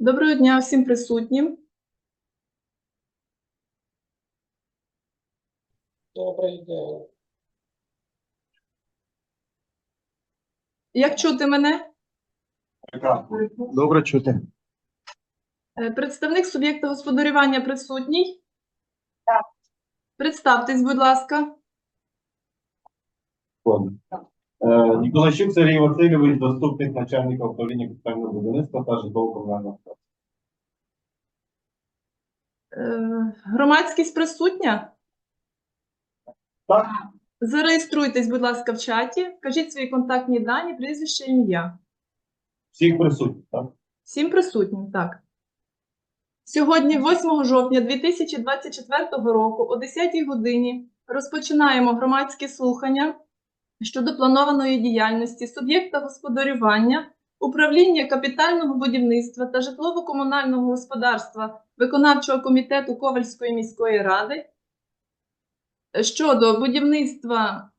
Доброго дня всім присутнім. Добрий день. Як чути мене? Добре чути. Е, Представник суб'єкта господарювання присутній? Так. Представтесь, будь ласка. Е, Ніколайчук Сергій Васильович, заступник начальника управління капітального будівництва та житлово-комунального господарства. Е, Громадськість присутня? Так. Зареєструйтесь, будь ласка, в чаті. Кажіть свої контактні дані, прізвище, ім'я. Всіх присутніх, так? Всім присутнім, так. Сьогодні, 8 жовтня 2024 року, о 10 годині, розпочинаємо громадські слухання щодо планованої діяльності суб'єкта господарювання, управління капітального будівництва та житлово-комунального господарства виконавчого комітету Ковальської міської ради щодо будівництва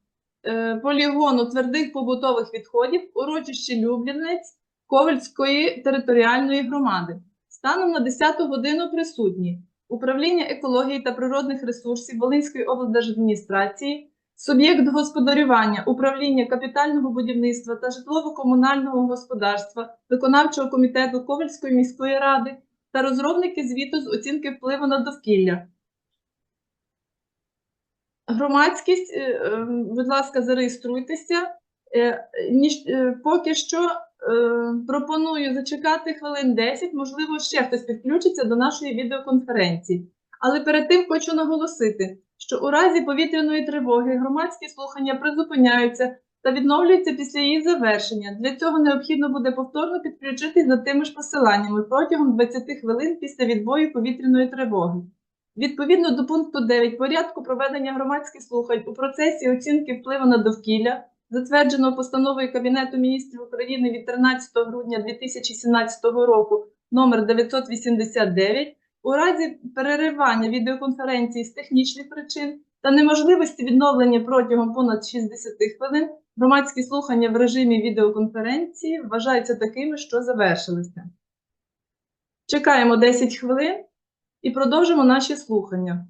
е, полігону твердих побутових відходів урочищі Люблінець Ковальської територіальної громади. Станом на 10 годину присутні управління екології та природних ресурсів Волинської облдержадміністрації, суб'єкт господарювання, управління капітального будівництва та житлово-комунального господарства, виконавчого комітету Ковальської міської ради та розробники звіту з оцінки впливу на довкілля. Громадськість, е, е, будь ласка, зареєструйтеся. Е, Поки що пропоную зачекати хвилин 10, можливо, ще хтось підключиться до нашої відеоконференції. Але перед тим хочу наголосити, що у разі повітряної тривоги громадські слухання призупиняються та відновлюються після її завершення. Для цього необхідно буде повторно підключитись за тими ж посиланнями протягом 20 хвилин після відбою повітряної тривоги. Відповідно до пункту 9 порядку проведення громадських слухань у процесі оцінки впливу на довкілля, затвердженого постановою Кабінету міністрів України від 13 грудня 2017 року номер 989, у разі переривання відеоконференції з технічних причин та неможливості відновлення протягом понад 60 хвилин, громадські слухання в режимі відеоконференції вважаються такими, що завершилися. Чекаємо 10 хвилин і продовжимо наші слухання.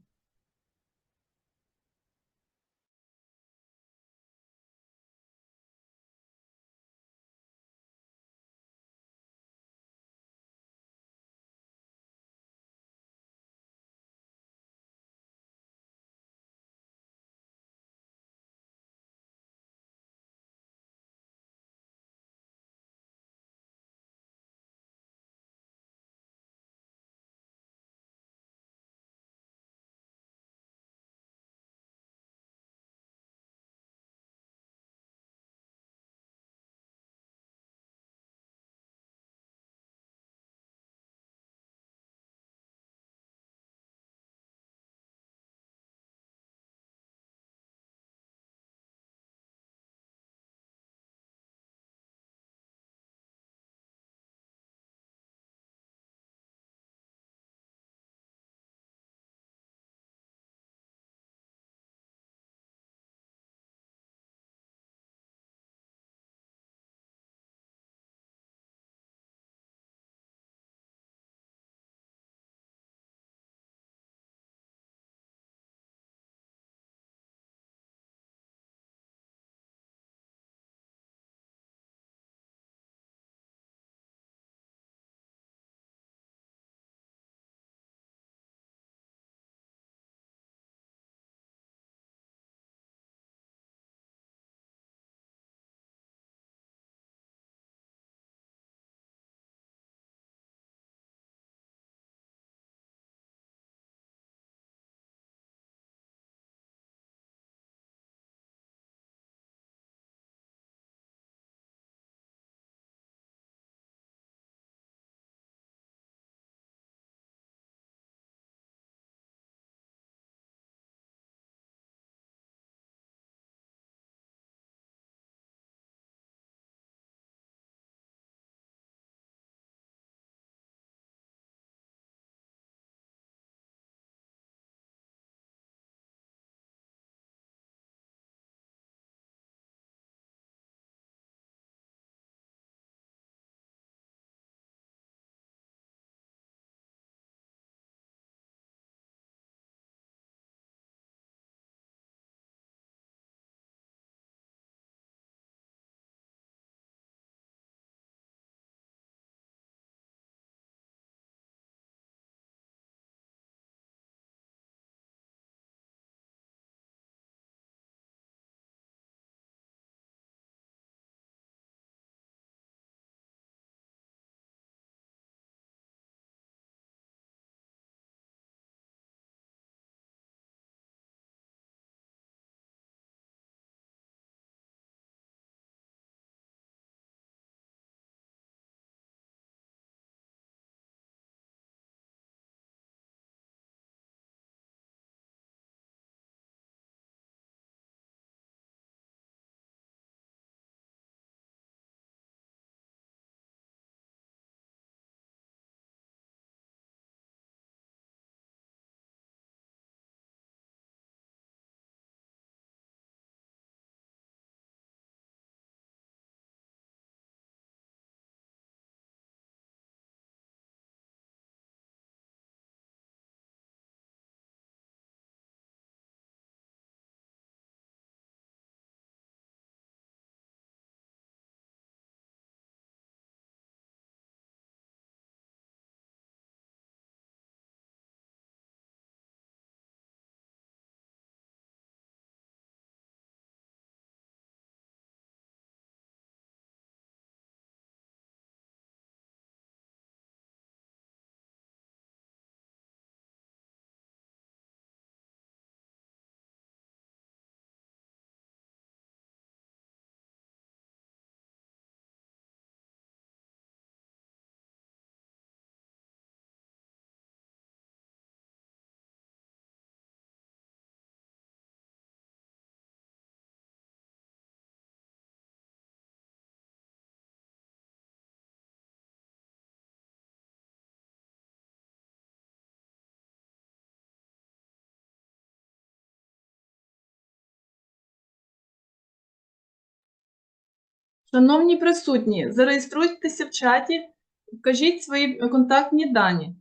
Шановні присутні, зареєструйтеся в чаті, вкажіть свої контактні дані.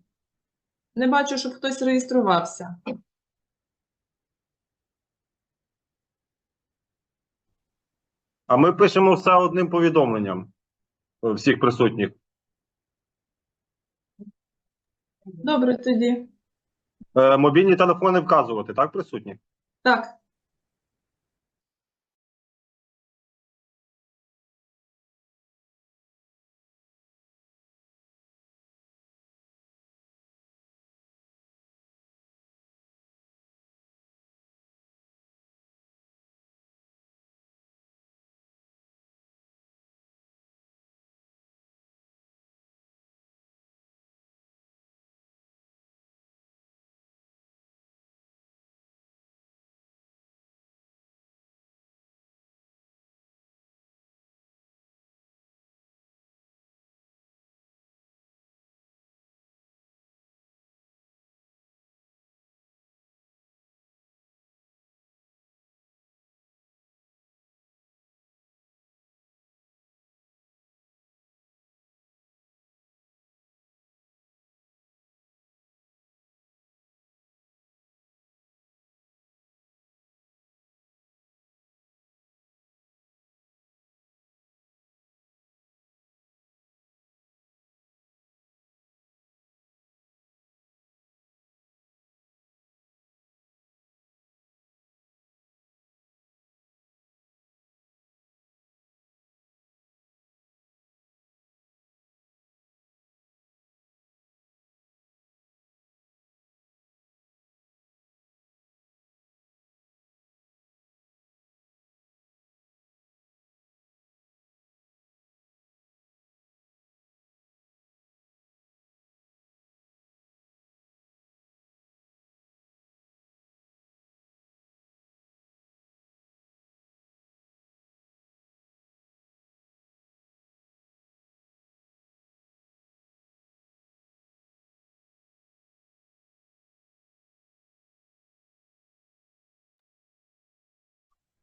Не бачу, щоб хтось реєструвався. А ми пишемо все одним повідомленням е, всіх присутніх. Добре тоді. Е, Мобільні телефони вказувати, так, присутні? Так.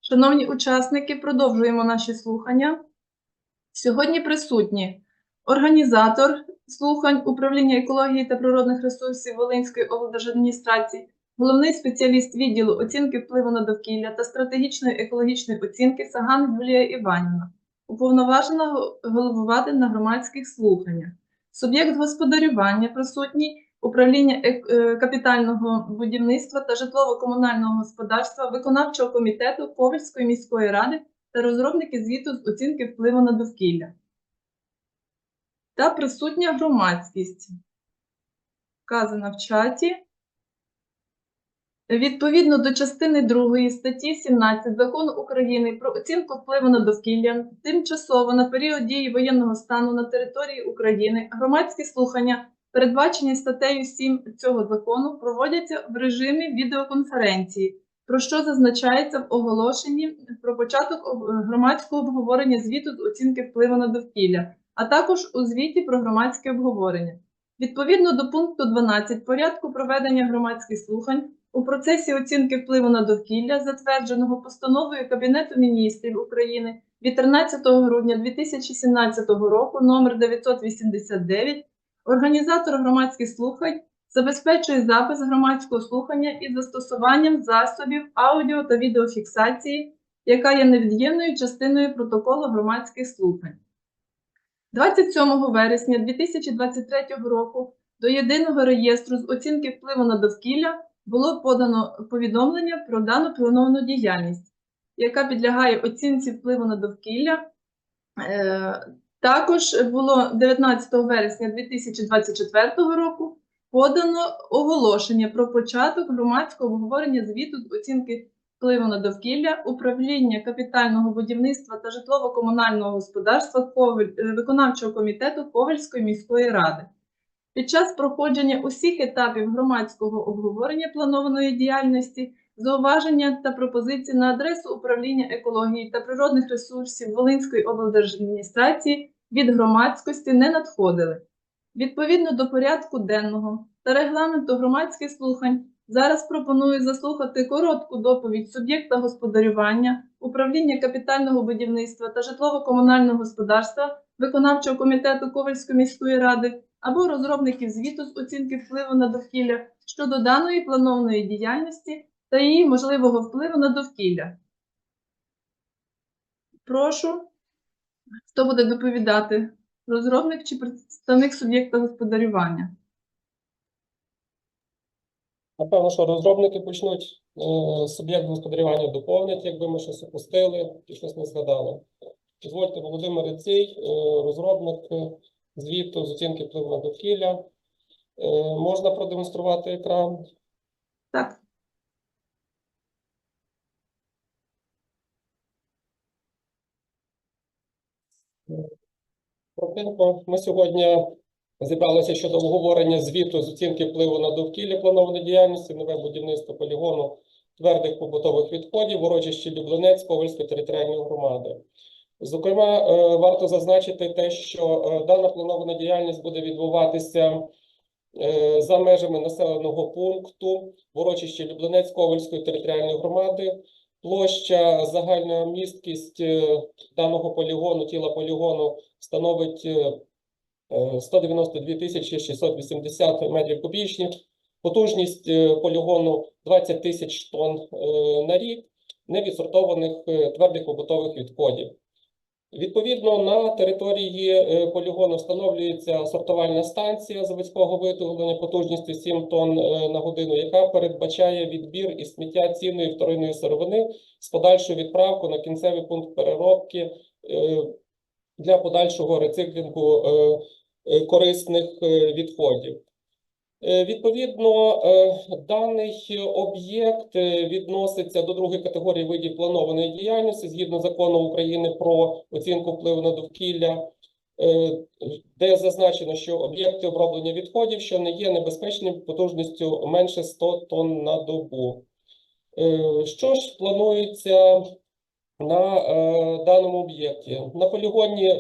Шановні учасники, продовжуємо наші слухання. Сьогодні присутні організатор слухань управління екології та природних ресурсів Волинської облдержадміністрації, головний спеціаліст відділу оцінки впливу на довкілля та стратегічної екологічної оцінки Саган Юлія Іванівна, уповноважена головувати на громадських слуханнях. Суб'єкт господарювання присутній управління ек- е, капітального будівництва та житлово-комунального господарства виконавчого комітету Ковальської міської ради та розробники звіту з оцінки впливу на довкілля. Та присутня громадськість. Вказана в чаті. Відповідно до частини 2 статті 17 Закону України про оцінку впливу на довкілля, тимчасово на період дії воєнного стану на території України громадські слухання, передбачені статтею 7 цього закону, проводяться в режимі відеоконференції, про що зазначається в оголошенні про початок громадського обговорення звіту з оцінки впливу на довкілля, а також у звіті про громадське обговорення. Відповідно до пункту 12 порядку проведення громадських слухань у процесі оцінки впливу на довкілля, затвердженого постановою Кабінету міністрів України від 13 грудня 2017 року номер 989, організатор громадських слухань забезпечує запис громадського слухання із застосуванням засобів аудіо та відеофіксації, яка є невід'ємною частиною протоколу громадських слухань. 27 вересня 2023 року до єдиного реєстру з оцінки впливу на довкілля було подано повідомлення про дану плановану діяльність, яка підлягає оцінці впливу на довкілля. Також було 19 вересня 2024 року подано оголошення про початок громадського обговорення звіту з оцінки впливу на довкілля управління капітального будівництва та житлово-комунального господарства е, виконавчого комітету Ковельської міської ради. Під час проходження усіх етапів громадського обговорення планованої діяльності, зауваження та пропозиції на адресу управління екології та природних ресурсів Волинської облдержадміністрації від громадськості не надходили. Відповідно до порядку денного та регламенту громадських слухань Зараз пропоную заслухати коротку доповідь суб'єкта господарювання, управління капітального будівництва та житлово-комунального господарства, виконавчого комітету Ковальської міської ради або розробників звіту з оцінки впливу на довкілля щодо даної планованої діяльності та її можливого впливу на довкілля. Прошу, хто буде доповідати? Розробник чи представник суб'єкта господарювання? Напевно, що розробники почнуть, е, суб'єкт господарювання доповнять, якби ми щось опустили і щось не згадали. Дозвольте, Володимир Рецій, е, розробник звіту з оцінки впливу на довкілля. Е, Можна продемонструвати екран? Так, Коротенько, ми сьогодні зібралися щодо обговорення звіту з оцінки впливу на довкілля планованої діяльності, нове будівництво полігону твердих побутових відходів, урочище Люблинець Ковальської територіальної громади. Зокрема, е, варто зазначити те, що е, дана планована діяльність буде відбуватися е, за межами населеного пункту урочищі Люблинець Ковальської територіальної громади. Площа загальна місткість е, даного полігону, тіла полігону становить е, е, 192 тисячі 680 метрів кубічних. Потужність е, полігону 20 тисяч тонн е, на рік невідсортованих е, твердих побутових відходів. Відповідно, на території е, полігону встановлюється сортувальна станція заводського виготовлення потужністю 7 тонн е, на годину, яка передбачає відбір і сміття цінної вторинної сировини з подальшою відправкою на кінцевий пункт переробки е, для подальшого рециклінгу корисних відходів. Е, Відповідно, е, даний об'єкт е, відноситься до другої категорії видів планованої діяльності згідно закону України про оцінку впливу на довкілля, де зазначено, що об'єкти оброблення відходів, що не є небезпечним потужністю менше 100 тонн на добу. Що ж планується на даному об'єкті? На полігоні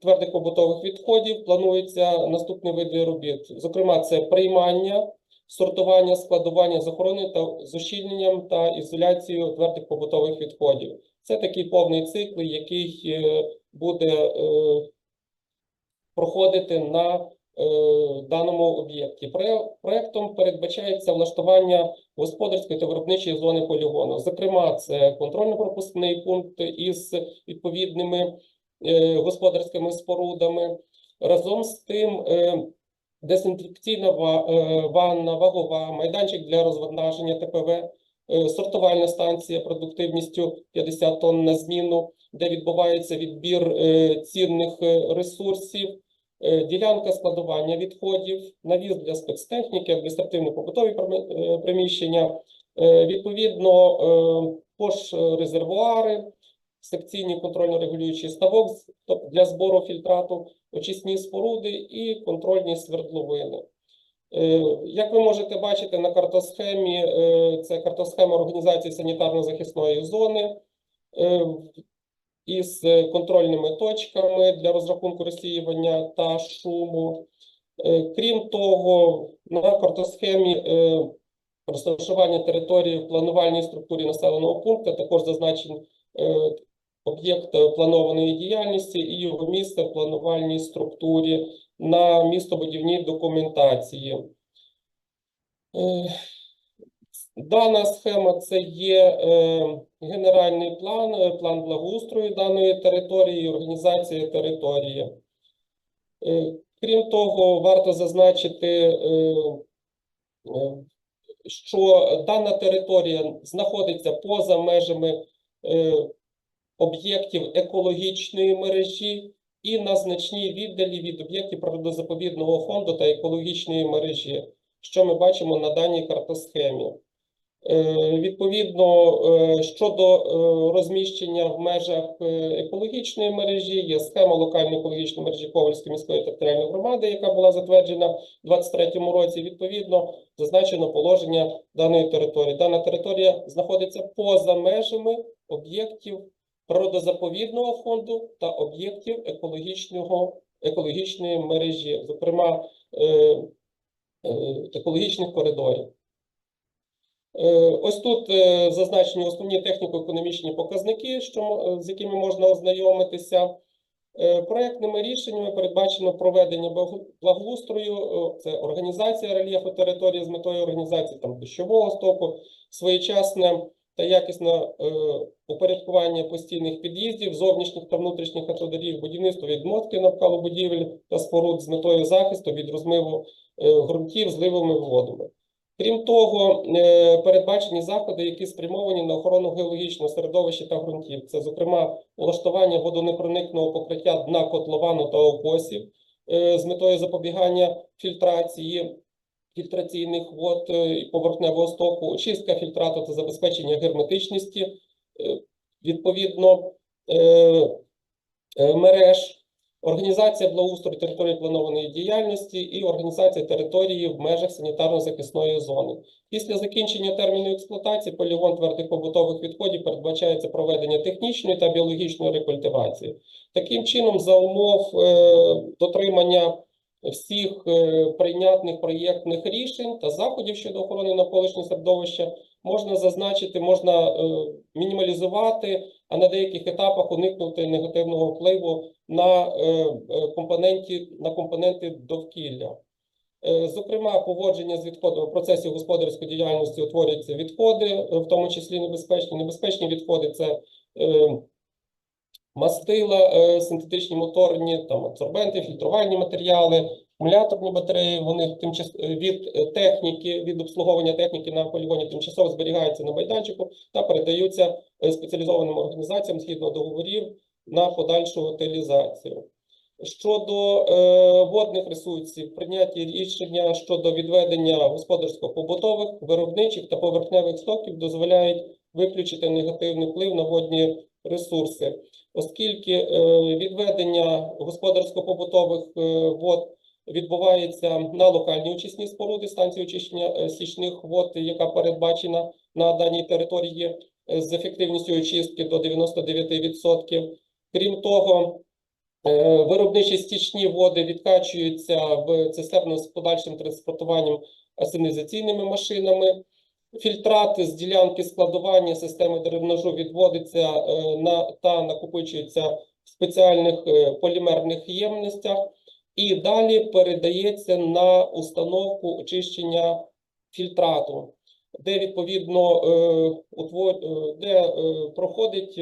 твердих побутових відходів плануються наступні види робіт. Зокрема, це приймання, сортування, складування, захоронення та з ущільненням та ізоляцією твердих побутових відходів. Це такий повний цикл, який е, буде е, проходити на е, даному об'єкті. Проектом передбачається влаштування господарської та виробничої зони полігону. Зокрема, це контрольно-пропускний пункт із відповідними е, господарськими спорудами. Разом з тим, е, дезінфекційна е, ванна, вагова, майданчик для розвантаження ТПВ, е, сортувальна станція продуктивністю 50 тонн на зміну, де відбувається відбір е, цінних е, ресурсів, е, ділянка складування відходів, навіз для спецтехніки, адміністративно-побутові е, приміщення, е, відповідно, е, пош резервуари, секційні контрольно-регулюючі ставок для збору фільтрату, очисні споруди і контрольні свердловини. Е, Як ви можете бачити на картосхемі, е, це картосхема організації санітарно-захисної зони е, із контрольними точками для розрахунку розсіювання та шуму. Крім того, на картосхемі розташування території в планувальній структурі населеного пункту також зазначені об'єкт планованої діяльності і його місце в планувальній структурі на містобудівній документації. Е, Дана схема це є е, генеральний план, е, план благоустрою даної території, організація території. Е, Крім того, варто зазначити, що дана територія знаходиться поза межами об'єктів екологічної мережі і на значній віддалі від об'єктів природозаповідного фонду та екологічної мережі, що ми бачимо на даній картосхемі. Е, Відповідно, е, щодо е, розміщення в межах екологічної мережі, є схема локальної екологічної мережі Ковальської міської територіальної громади, яка була затверджена у 2023 році. Відповідно, зазначено положення даної території. Дана територія знаходиться поза межами об'єктів природозаповідного фонду та об'єктів екологічного екологічної мережі. Зокрема, е, екологічних коридорів. Е, Ось тут е, зазначені основні техніко-економічні показники, що, е, з якими можна ознайомитися. Е, Проектними рішеннями передбачено проведення благоустрою, е, це організація рельєфу території з метою організації там дощового стоку, своєчасне та якісне упорядкування постійних під'їздів, зовнішніх та внутрішніх автодоріг, будівництво відмотки навколо будівель та споруд з метою захисту від розмиву е, ґрунтів зливовими водами. Крім того, е, передбачені заходи, які спрямовані на охорону геологічного середовища та ґрунтів. Це, зокрема, влаштування водонепроникного покриття дна котловану та окосів е, з метою запобігання фільтрації фільтраційних вод е, і поверхневого стоку, очистка фільтрату та забезпечення герметичності, е, відповідно, е, мереж, організація благоустрою території планованої діяльності і організація території в межах санітарно-захисної зони. Після закінчення терміну експлуатації полігон твердих побутових відходів передбачається проведення технічної та біологічної рекультивації. Таким чином, за умов е, дотримання всіх е, прийнятних проєктних рішень та заходів щодо охорони навколишнього середовища можна зазначити, можна е, мінімалізувати, а на деяких етапах уникнути негативного впливу на е, компоненті на компоненти довкілля. Зокрема, поводження з відходами в процесі господарської діяльності утворюються відходи, в тому числі небезпечні. Небезпечні відходи це мастила, е, синтетичні моторні, там адсорбенти, фільтрувальні матеріали, акумуляторні батареї. Вони тимчас е, від е, техніки, від обслуговування техніки на полігоні тимчасово зберігаються на майданчику та передаються спеціалізованим організаціям згідно договорів на подальшу утилізацію. Щодо е, водних ресурсів, прийняті рішення щодо відведення господарсько-побутових, виробничих та поверхневих стоків дозволяють виключити негативний вплив на водні ресурси, оскільки е, відведення господарсько-побутових е, вод відбувається на локальній очисні споруди станції очищення е, стічних вод, яка передбачена на даній території з ефективністю очистки до 99%. Крім того, Виробничі стічні води відкачуються в цистерну з подальшим транспортуванням асенізаційними машинами. Фільтрат з ділянки складування системи дренажу відводиться е, на та накопичується в спеціальних е, полімерних ємностях і далі передається на установку очищення фільтрату, де відповідно е, де проходить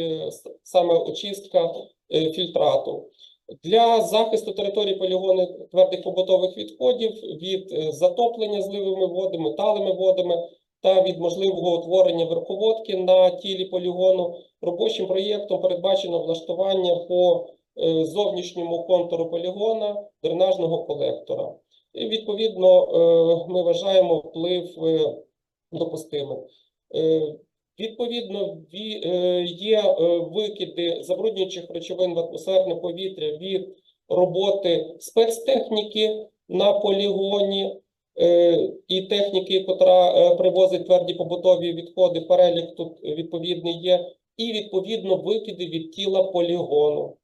саме очистка фільтрату. Для захисту території полігону твердих побутових відходів від затоплення зливими водами, талими водами та від можливого утворення верховодки на тілі полігону робочим проєктом передбачено влаштування по е, зовнішньому контуру полігона дренажного колектора. І відповідно е, ми вважаємо вплив е, допустимим. Відповідно, є викиди забруднюючих речовин в атмосферне повітря від роботи спецтехніки на полігоні і техніки, яка е, привозить тверді побутові відходи. Перелік тут відповідний є, і відповідно викиди від тіла полігону.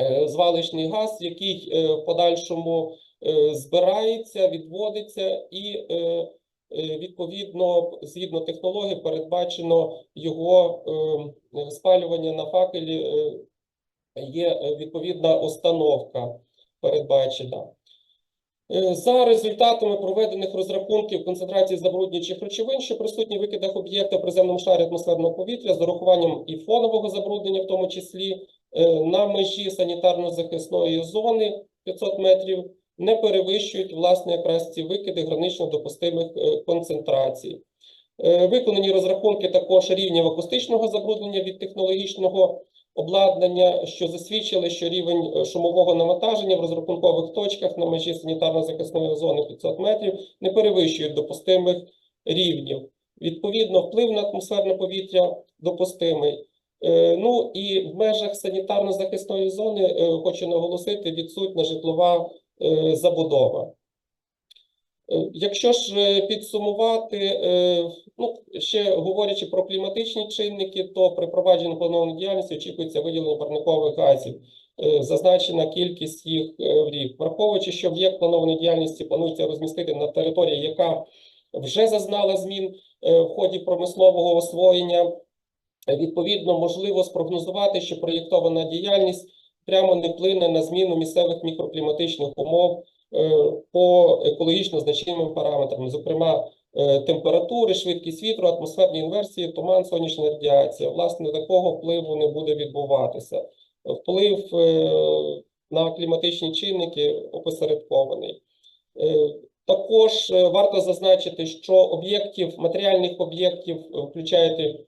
Е, Звалищний газ, який е, в подальшому е, збирається, відводиться і е, е, відповідно, згідно технології, передбачено його е, спалювання на факелі. е, Є е, відповідна установка передбачена. Е, За результатами проведених розрахунків концентрації забруднюючих речовин, що присутні в викидах об'єкта в приземному шарі атмосферного повітря, з урахуванням і фонового забруднення, в тому числі е, на межі санітарно-захисної зони 500 метрів, не перевищують власне якраз ці викиди гранично допустимих е, концентрацій. Виконані розрахунки також рівнів акустичного забруднення від технологічного обладнання, що засвідчили, що рівень е, шумового навантаження в розрахункових точках на межі санітарно-захисної зони 500 метрів не перевищують допустимих рівнів. Відповідно, вплив на атмосферне повітря допустимий. Е, Ну і в межах санітарно-захисної зони е, хочу наголосити відсутня житлова забудова. Е, Якщо ж е, підсумувати, е, ну ще говорячи про кліматичні чинники, то при провадженні планованої діяльності очікується виділення парникових газів зазначена кількість їх в рік. Враховуючи, що об'єкт планованої діяльності планується розмістити на території, яка вже зазнала змін в ході промислового освоєння, відповідно можливо спрогнозувати, що проєктована діяльність прямо не вплине на зміну місцевих мікрокліматичних умов по екологічно значимим параметрам, зокрема е, температури, швидкість вітру, атмосферні інверсії, туман, сонячна радіація. Власне, такого впливу не буде відбуватися. Вплив е, на кліматичні чинники опосередкований. Е, Також е, варто зазначити, що об'єктів, матеріальних об'єктів, е, включаючи,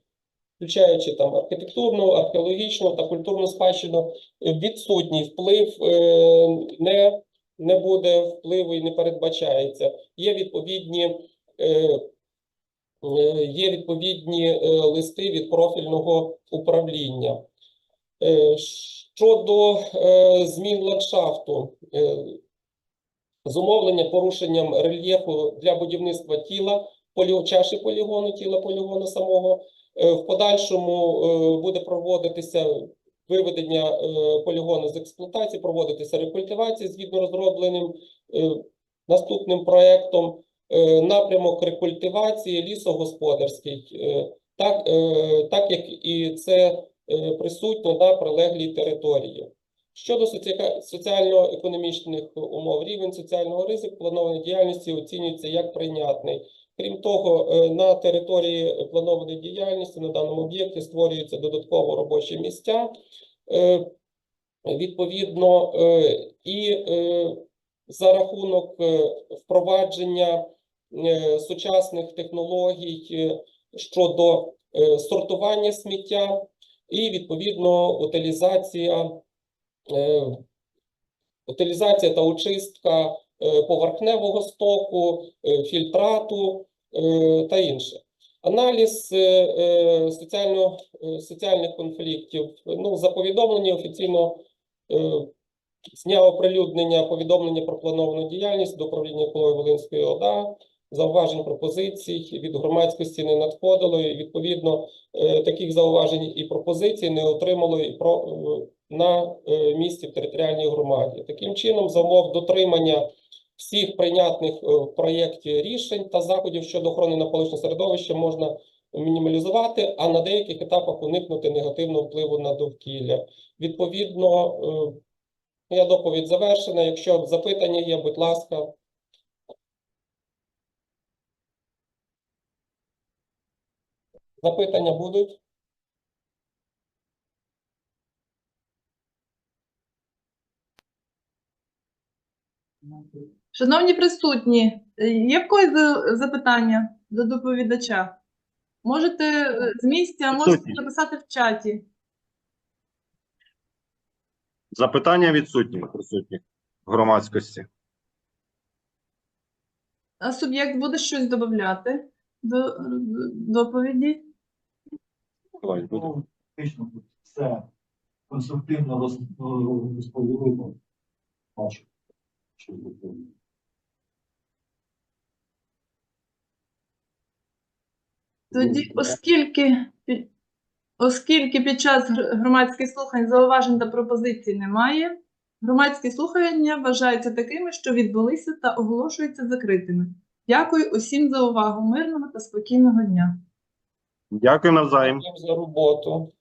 включаючи там архітектурну, археологічну та культурну спадщину, е, відсутній вплив е, не, не буде впливу і не передбачається. Є відповідні, е, е, є відповідні е, листи від профільного управління. Щодо змін ландшафту, зумовлення порушенням рельєфу для будівництва тіла, чаші полігону, тіла полігону самого. В подальшому буде проводитися виведення е, полігону з експлуатації, проводитися рекультивація згідно розробленим е, наступним проектом. Е, Напрямок рекультивації лісогосподарський, так, так як і це присутньо на прилеглій території. Щодо соціально-економічних умов, рівень соціального ризику планованої діяльності оцінюється як прийнятний. Крім того, е, на території планованої діяльності на даному об'єкті створюються додатково робочі місця. Е, Відповідно, е, і за рахунок впровадження сучасних технологій щодо сортування сміття і відповідно утилізація, утилізація та очистка поверхневого стоку, е, фільтрату е, та інше. Аналіз е, е, е, соціальних конфліктів. Ну, за повідомлення офіційно е, з дня оприлюднення повідомлення про плановану діяльність до управління екології Волинської ОДА, зауважень пропозицій від громадськості не надходило, і відповідно е, таких зауважень і пропозицій не отримало і про е, на е, місці в територіальній громаді. Таким чином, за умов дотримання всіх прийнятних е, в проєкті рішень та заходів щодо охорони навколишнього середовища можна мінімалізувати, а на деяких етапах уникнути негативного впливу на довкілля. Відповідно, е, моя доповідь завершена. Якщо запитання є, будь ласка. Запитання будуть? Шановні присутні, е, є в когось запитання до доповідача? Можете е, з місця, можете написати в чаті. Запитання відсутні присутніх громадськості. А суб'єкт буде щось додати до е, доповіді? Фактично все конструктивно роз- розповіли. Бачу. Що тут. Тоді, оскільки, оскільки під час громадських слухань зауважень та пропозицій немає, громадські слухання вважаються такими, що відбулися та оголошуються закритими. Дякую усім за увагу. Мирного та спокійного дня. Дякую навзаєм. Дякую за роботу.